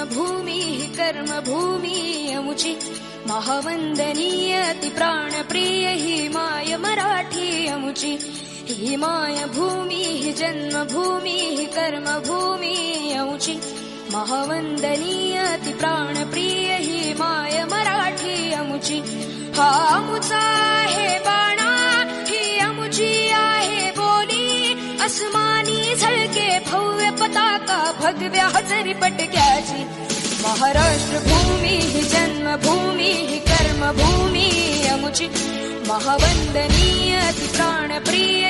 जन्मभूमिः कर्मभूमि अमुचि महावन्दनीय अति प्राणप्रिय हि माय मराठी अमुचि हिमाय भूमिः जन्मभूमिः कर्मभूमि अमुचि महावन्दनीय अति प्राणप्रिय हि माय मराठी अमुचि हा अमुचा भगव्या हजरी पटक्याची. महाराष्ट्र भूमी ही जन्मभूमी ही कर्मभूमी अमुची. महावंदनीय अति प्राणप्रिय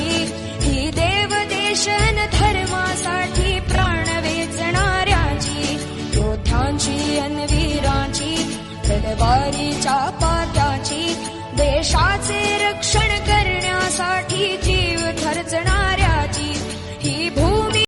पटवारी चापा